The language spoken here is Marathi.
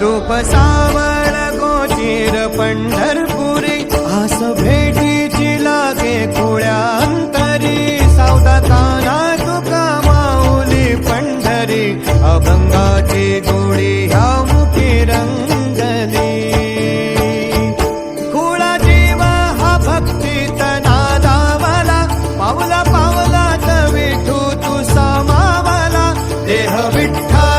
रूप सावळ गोचीर पंढरपुरी. आस भेटीची लागे कुळ्या अंतरी. सावधाताना तुका माऊली पंढरी. अभंगाची गोडी ह्या मुखी रंगली. कुळा जीव हा भक्तीत नादावाला पावला पावलात विठू तू सामावाला देह विठ्ठा